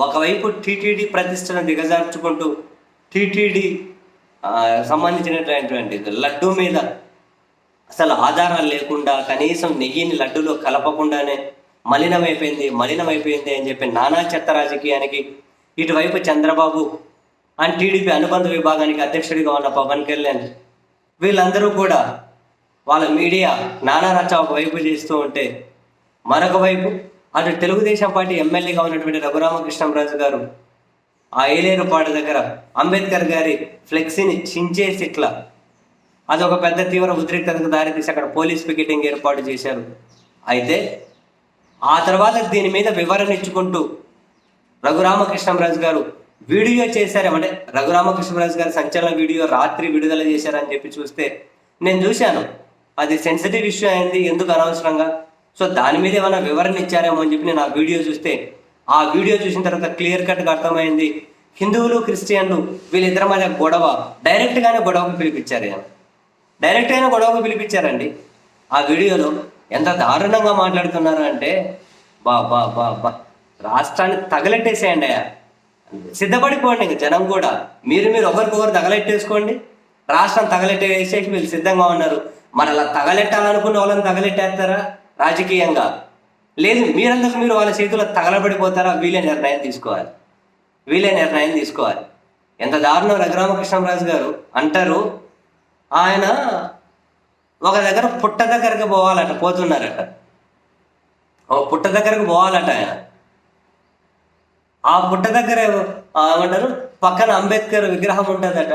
ఒకవైపు టీటీడీ ప్రతిష్టను దిగజార్చుకుంటూ టీటీడీ సంబంధించినటువంటి లడ్డు మీద అసలు ఆధారాలు లేకుండా కనీసం నెయ్యిని లడ్డులో కలపకుండానే మలినమైపోయింది మలినమైపోయింది అని చెప్పి నానా చెత్త రాజకీయానికి ఇటువైపు చంద్రబాబు అండ్ టీడీపీ అనుబంధ విభాగానికి అధ్యక్షుడిగా ఉన్న పవన్ కళ్యాణ్ వీళ్ళందరూ కూడా వాళ్ళ మీడియా నానా రచ్చ ఒకవైపు చేస్తూ ఉంటే మరొక వైపు అటు తెలుగుదేశం పార్టీ ఎమ్మెల్యేగా ఉన్నటువంటి రఘురామకృష్ణంరాజు గారు ఆ ఏలేరుపాడు దగ్గర అంబేద్కర్ గారి ఫ్లెక్సీని చించేసి ఇట్లా అదొక పెద్ద తీవ్ర ఉద్రిక్తతకు దారితీసి అక్కడ పోలీస్ పికెటింగ్ ఏర్పాటు చేశారు. అయితే ఆ తర్వాత దీని మీద వివరణ ఇచ్చుకుంటూ రఘురామకృష్ణంరాజు గారు వీడియో చేశారేమంటే రఘురామకృష్ణరాజు గారి సంచలన వీడియో రాత్రి విడుదల చేశారని చెప్పి చూస్తే నేను చూశాను. అది సెన్సిటివ్ ఇష్యూ అయింది. ఎందుకు అనవసరంగా? సో దాని మీద ఏమైనా వివరణ ఇచ్చారేమో అని చెప్పి నేను ఆ వీడియో చూస్తే ఆ వీడియో చూసిన తర్వాత క్లియర్ కట్గా అర్థమైంది. హిందువులు క్రిస్టియన్లు వీళ్ళిద్దరి మధ్య గొడవ డైరెక్ట్గానే గొడవకు పిలిపించారు ఆయన డైరెక్ట్గానే గొడవకు పిలిపించారండి. ఆ వీడియోలో ఎంత దారుణంగా మాట్లాడుతున్నారు అంటే బా బా బా బా రాష్ట్రాన్ని తగలెట్టేసేయండి అయ్యా. సిద్ధపడిపోండి ఇంక జనం కూడా. మీరు మీరు ఒకరికొకరు తగలెట్టేసుకోండి. రాష్ట్రం తగలెట్టేసేసి వీళ్ళు సిద్ధంగా ఉన్నారు. మరి అలా తగలెట్టాలనుకున్న వాళ్ళని తగలెట్టేస్తారా? రాజకీయంగా. లేదు మీరందరూ మీరు వాళ్ళ చేతిలో తగలబడిపోతారా వీళ్ళే నిర్ణయం తీసుకోవాలి. వీళ్ళే నిర్ణయం తీసుకోవాలి. ఎంత దారుణం రఘురామకృష్ణరాజు గారు అంటారు ఆయన ఒక దగ్గర పుట్ట దగ్గరకు పోవాలట పోతున్నారట. ఓ పుట్ట దగ్గరకు పోవాలట ఆయన. ఆ పుట్ట దగ్గర ఏమంటారు పక్కన అంబేద్కర్ విగ్రహం ఉంటుందట.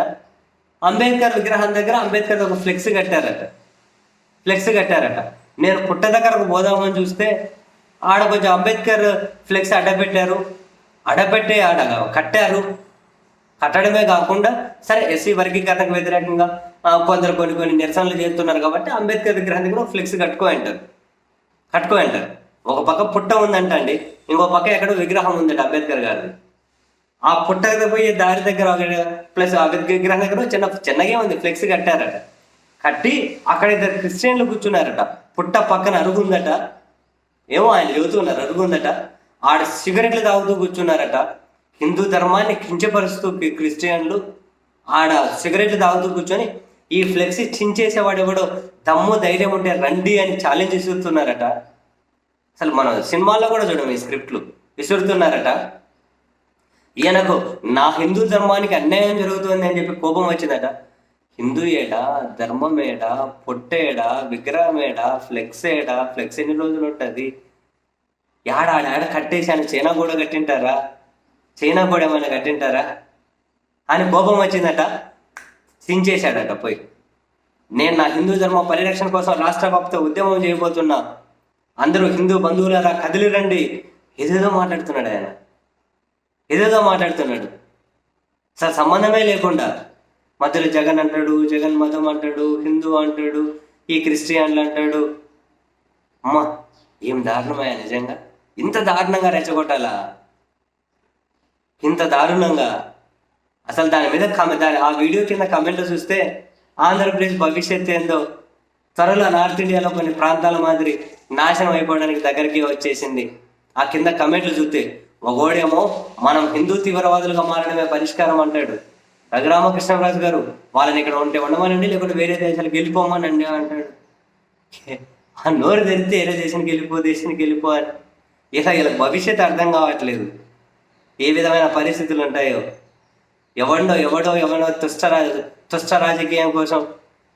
అంబేద్కర్ విగ్రహం దగ్గర అంబేద్కర్ ఒక ఫ్లెక్స్ కట్టారట. ఫ్లెక్స్ కట్టారట. నేను పుట్ట దగ్గరకు పోదామని చూస్తే ఆడ కొంచెం అంబేద్కర్ ఫ్లెక్స్ అడ్డపెట్టారు. అడ్డపెట్టే ఆడ కట్టారు. కట్టడమే కాకుండా సరే ఎస్సీ వర్గీకరణకు వ్యతిరేకంగా కొందరు కొన్ని కొన్ని నిరసనలు చేస్తున్నారు కాబట్టి అంబేద్కర్ విగ్రహం కూడా ఫ్లెక్స్ కట్టుకో అంటారు. కట్టుకో అంటారు. ఒక పక్క పుట్ట ఉందంట అండి ఇంకో పక్క ఎక్కడో విగ్రహం ఉందండి అంబేద్కర్ గారిది. ఆ పుట్ట పోయే దారి దగ్గర ఒక ప్లస్ ఆ విగ్రహం దగ్గర చిన్న చిన్నగా ఉంది ఫ్లెక్స్ కట్టారట. కట్టి అక్కడ ఇద్దరు క్రిస్టియన్లు కూర్చున్నారట. పుట్ట పక్కన అరుగుందట. ఏమో ఆయన చెబుతున్నారు అరుగుందట. ఆడ సిగరెట్లు తాగుతూ కూర్చున్నారట. హిందూ ధర్మాన్ని కించపరుస్తూ క్రిస్టియన్లు ఆడ సిగరెట్లు తాగుతూ కూర్చొని ఈ ఫ్లెక్సీ చించేసేవాడు ఎవడో దమ్ము ధైర్యం ఉంటే రండి అని ఛాలెంజ్ ఇస్తున్నారట అసలు మనం సినిమాల్లో కూడా చూడము ఈ స్క్రిప్ట్లు. విసురుతున్నారట. ఈయనకు నా హిందూ ధర్మానికి అన్యాయం జరుగుతుంది అని చెప్పి కోపం వచ్చిందట. హిందూ ఏడా ధర్మం ఏడా పొట్టేడా విగ్రహం ఏడా ఫ్లెక్స్ ఏడా ఫ్లెక్స్ ఎన్ని రోజులు ఉంటుంది? ఏడా ఆడ కట్టేశాను. చైనా కూడా కట్టింటారా? చైనా కూడా ఏమైనా కట్టింటారా? అని కోపం వచ్చిందట. సించేశాడట పోయి. నేను నా హిందూ ధర్మ పరిరక్షణ కోసం రాష్ట్ర వ్యాప్త ఉద్యమం చేయబోతున్నా. అందరూ హిందూ బంధువులారా కదిలి రండి. ఏదేదో మాట్లాడుతున్నాడు ఆయన. ఏదేదో మాట్లాడుతున్నాడు. అసలు సంబంధమే లేకుండా. మధ్యలో జగన్ అంటాడు జగన్ మతం అంటాడు హిందూ అంటాడు ఈ క్రిస్టియన్లు అంటాడు. అమ్మా ఏం దారుణమయ్యా నిజంగా? ఇంత దారుణంగా రెచ్చగొట్టాలా? ఇంత దారుణంగా? అసలు దాని మీద కమె దాని ఆ వీడియో కింద కమెంట్లు చూస్తే ఆంధ్రప్రదేశ్ భవిష్యత్తు ఏందో? త్వరలో నార్త్ ఇండియాలో కొన్ని ప్రాంతాల మాదిరి నాశనం అయిపోవడానికి దగ్గరికి వచ్చేసింది. ఆ కింద కమెంట్లు చూస్తే ఒకడేమో మనం హిందూ తీవ్రవాదులుగా మారడమే పరిష్కారం అంటాడు. రఘురామకృష్ణరాజు గారు వాళ్ళని ఇక్కడ ఉంటే ఉండమనండి లేకుంటే వేరే దేశాలకు వెళ్ళిపోమనండి అంటాడు. ఆ నోరు తెరిస్తే వేరే దేశానికి వెళ్ళిపో దేశానికి వెళ్ళిపో అని. ఇలా వీళ్ళకి భవిష్యత్తు అర్థం కావట్లేదు. ఏ విధమైన పరిస్థితులు ఉంటాయో. ఎవడో ఎవడో ఎవడో తుష్ట రాజ తుష్ట రాజకీయం కోసం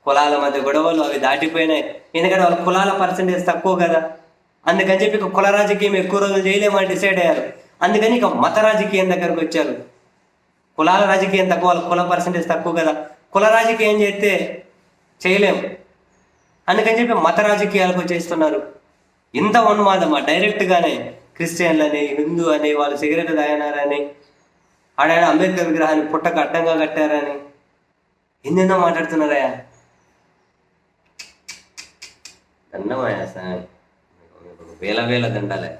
కులాల మధ్య గొడవలు అవి దాటిపోయినాయి. ఎందుకంటే వాళ్ళ కులాల పర్సంటేజ్ తక్కువ కదా. అందుకని చెప్పి ఇక కుల రాజకీయం ఎక్కువ రోజులు చేయలేమని డిసైడ్ అయ్యారు. అందుకని ఇక మత రాజకీయం దగ్గరకు వచ్చారు. కులాల రాజకీయం తక్కువ వాళ్ళ కుల పర్సంటేజ్ తక్కువ కదా. కుల రాజకీయం చేస్తే చేయలేము అందుకని చెప్పి మత రాజకీయాలకు వచ్చేస్తున్నారు. ఇంత ఉన్మాదమా? డైరెక్ట్గానే క్రిస్టియన్లని హిందూ అని వాళ్ళు సిగరెట్ తాగినారని ఆడాయన అంబేద్కర్ విగ్రహాన్ని పుట్టక అడ్డంగా కట్టారని. ఎన్నెన్నో మాట్లాడుతున్నారయ్యా. దండమయ్యా సార్. వేల వేల దండాలే.